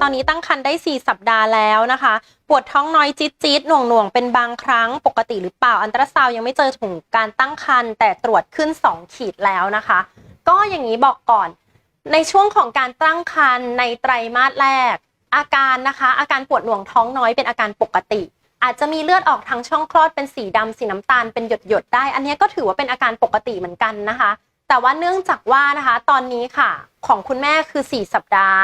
ตอนนี้ตั้งครรภ์ได้ 4 สัปดาห์แล้วนะคะ ปวดท้องน้อยจี๊ดจี๊ดหน่วงหน่วงเป็นบางครั้งปกติหรือเปล่า อันตราซาวยังไม่เจอถึงการตั้งครรภ์แต่ตรวจขึ้น 2 ขีดแล้วนะคะ ก็อย่างนี้บอกก่อน ในช่วงของการตั้งครรภ์ในไตรมาสแรก อาการนะคะ อาการปวดหน่วงท้องน้อยเป็นอาการปกติ อาจจะมีเลือดออกทางช่องคลอดเป็นสีดำสีน้ำตาลเป็นหยดหยดๆได้ อันนี้ก็ถือว่าเป็นอาการปกติเหมือนกันนะคะ แต่ว่าเนื่องจากว่านะคะ ตอนนี้ค่ะ ของคุณแม่คือ 4 สัปดาห์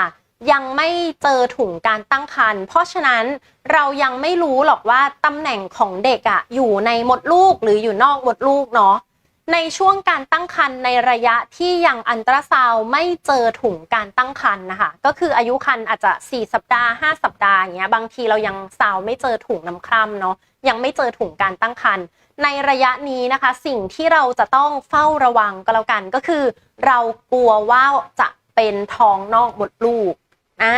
ยังไม่เจอถุงการตั้งครรภ์เพราะฉะนั้นเรายังไม่รู้หรอกว่าตำแหน่งของเด็กอะอยู่ในมดลูกหรืออยู่นอกมดลูกเนาะ ในช่วงการตั้งครรภ์ในระยะที่ยังอันตราซาวไม่เจอถุงการตั้งครรภ์นะคะ ก็คืออายุครรภ์อาจจะ 4 สัปดาห์ 5 สัปดาห์อย่างเงี้ยบางทีเรายังซาวไม่เจอถุงน้ำคร่ำเนาะยังไม่เจอถุงการตั้งครรภ์ในระยะนี้นะคะ สิ่งที่เราจะต้องเฝ้าระวังก็แล้วกันก็คือ เรากลัวว่าจะเป็นท้องนอกมดลูกอ่า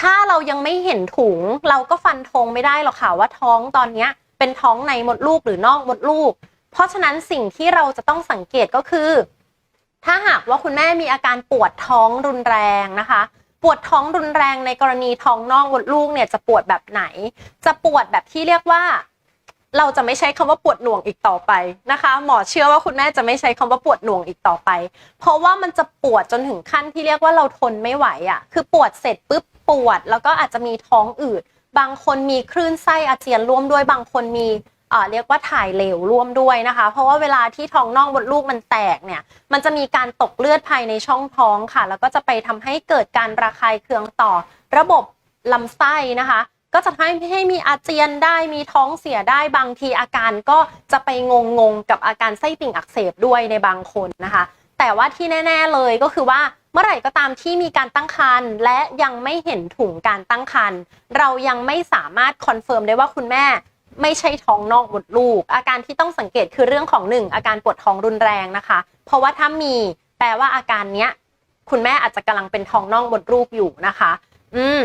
ถ้าเรายังไม่เห็นถุงเราก็ฟันธงไม่ได้หรอกค่ะว่าท้องตอนเนี้ยเป็นท้องในมดลูกหรือนอกมดลูก เพราะฉะนั้นสิ่งที่เราจะต้องสังเกตก็คือ ถ้าหากว่าคุณแม่มีอาการปวดท้องรุนแรงนะคะ ปวดท้องรุนแรงในกรณีท้องนอกมดลูกเนี่ยจะปวดแบบไหน จะปวดแบบที่เรียกว่า เราจะไม่ใช้คำว่าปวดหน่วงอีกต่อไปนะคะ หมอเชื่อว่าคุณแม่จะไม่ใช้คำว่าปวดหน่วงอีกต่อไป เพราะว่ามันจะปวดจนถึงขั้นที่เรียกว่าเราทนไม่ไหวอะคือปวดเสร็จปุ๊บปวดแล้วก็อาจจะมีท้องอืดบางคนมีคลื่นไส้อาเจียนร่วมด้วยบางคนมี เรียกว่าถ่ายเหลวร่วมด้วยนะคะ เพราะว่าเวลาที่ท้องน่องมดลูกมันแตกเนี่ย มันจะมีการตกเลือดภายในช่องท้องค่ะ แล้วก็จะไปทำให้เกิดการระคายเคืองต่อ ระบบลำไส้นะคะ ก็จะทำให้ให้มีอาเจียนได้มีท้องเสียได้บางทีอาการก็จะไปงงงๆกับอาการไส้ติ่งอักเสบด้วยในบางคนนะคะ แต่ว่าที่แน่ ๆเลยก็คือว่าเมื่อไหร่ก็ตามที่มีการตั้งครรภ์และยังไม่เห็นถุงการตั้งครรภ์เรายังไม่สามารถคอนเฟิร์มได้ว่าคุณแม่ ไม่ใช่ท้องนอกมดลูก อาการที่ต้องสังเกตคือเรื่องของหนึ่งอาการปวดท้องรุนแรงนะคะ เพราะว่าถ้ามีแปลว่าอาการเนี้ยคุณแม่อาจจะกำลังเป็นท้องน่องมดลูกอยู่นะคะ อืม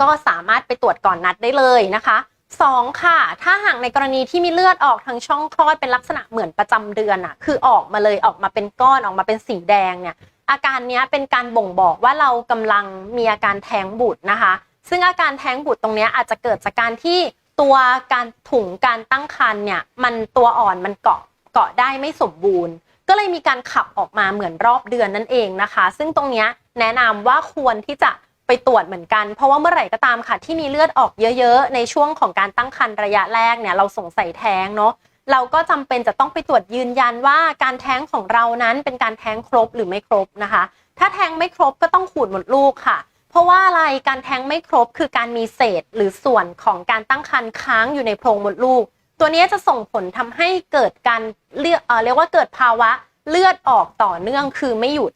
ก็สามารถไปตรวจก่อนนัดได้เลยนะคะสองค่ะ ถ้าหากในกรณีที่มีเลือดออกทางช่องคลอดเป็นลักษณะเหมือนประจำเดือนอะคือออกมาเลยออกมาเป็นก้อนออกมาเป็นสีแดงเนี่ย อาการนี้เป็นการบ่งบอกว่าเรากำลังมีอาการแท้งบุตรนะคะ ซึ่งอาการแท้งบุตรตรงนี้อาจจะเกิดจากการที่ ตัวการถุงการตั้งครรภ์เนี่ยมันตัวอ่อนมันเกาะเกาะได้ไม่สมบูรณ์ ก็เลยมีการขับออกมาเหมือนรอบเดือนนั่นเองนะคะ ซึ่งตรงนี้แนะนำว่าควรที่จะไปตรวจเหมือนกัน เพราะว่าเมื่อไหร่ก็ตามค่ะ ที่มีเลือดออกเยอะๆ ในช่วงของการตั้งครรภ์ระยะแรกเนี่ยเราสงสัยแท้งเนาะเราก็จำเป็นจะต้องไปตรวจยืนยันว่าการแท้งของเรานั้นเป็นการแท้งครบหรือไม่ครบนะคะ ถ้าแท้งไม่ครบก็ต้องขูดหมดลูกค่ะ เพราะว่าอะไรการแท้งไม่ครบคือการมีเศษหรือส่วนของการตั้งครรภ์ค้างอยู่ในโพรงมดลูก ตัวนี้จะส่งผลทำให้เกิดการเลือดเออเรียกว่าเกิดภาวะเลือดออกต่อเนื่องคือไม่หยุด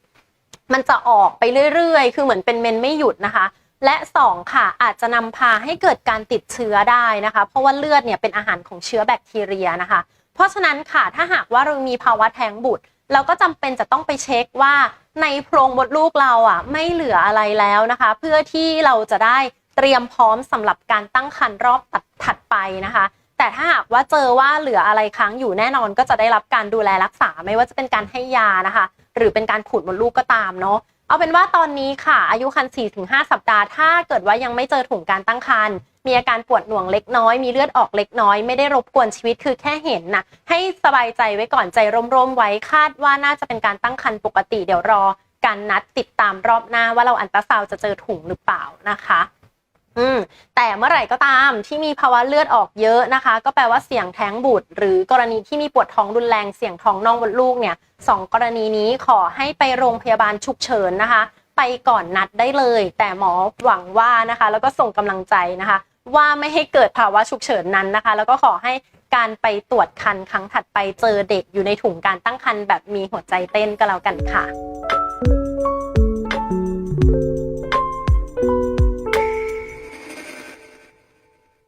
มันจะออกไปเรื่อยๆ คือเหมือนเป็นเมนไม่หยุดนะคะ และสองค่ะอาจจะนำพาให้เกิดการติดเชื้อได้นะคะ เพราะว่าเลือดเนี่ยเป็นอาหารของเชื้อแบคทีเรียนะคะ เพราะฉะนั้นค่ะถ้าหากว่าเรามีภาวะแท้งบุตร เราก็จำเป็นจะต้องไปเช็คว่า ในโพรงมดลูกเราอะไม่เหลืออะไรแล้วนะคะ เพื่อที่เราจะได้เตรียมพร้อมสำหรับการตั้งครรภ์รอบตัดถัดไปนะคะ แต่ถ้าหากว่าเจอว่าเหลืออะไรค้างอยู่แน่นอนก็จะได้รับการดูแลรักษาไม่ว่าจะเป็นการให้ยานะคะ หรือเป็นการขูดมดลูกก็ตามเนาะ เอาเป็นว่าตอนนี้ค่ะ อายุครรภ์4-5 สัปดาห์ ถ้าเกิดว่ายังไม่เจอถุงการตั้งครรภ์มีอาการปวดหน่วงเล็กน้อย มีเลือดออกเล็กน้อย ไม่ได้รบกวนชีวิตคือแค่เห็นนะให้สบายใจไว้ก่อนใจร่มๆไว้คาดว่าน่าจะเป็นการตั้งครรภ์ปกติเดี๋ยวรอการนัดติดตามรอบหน้าว่าเราอันตราซาวด์จะเจอถุงหรือเปล่านะคะ อืมแต่เมื่อไหร่ก็ตามที่มีภาวะเลือดออกเยอะนะคะ ก็แปลว่าเสี่ยงแท้งบุตร หรือกรณีที่มีปวดท้องรุนแรงเสี่ยงท้องน่องมดลูกเนี่ยสองกรณีนี้ขอให้ไปโรงพยาบาลฉุกเฉินนะคะ ไปก่อนนัดได้เลย แต่หมอหวังว่านะคะ แล้วก็ส่งกำลังใจนะคะ ว่าไม่ให้เกิดภาวะฉุกเฉินนั้นนะคะ แล้วก็ขอให้การไปตรวจคันครั้งถัดไปเจอเด็กอยู่ในถุงการตั้งครรภ์แบบมีหัวใจเต้นก็แล้วกันค่ะ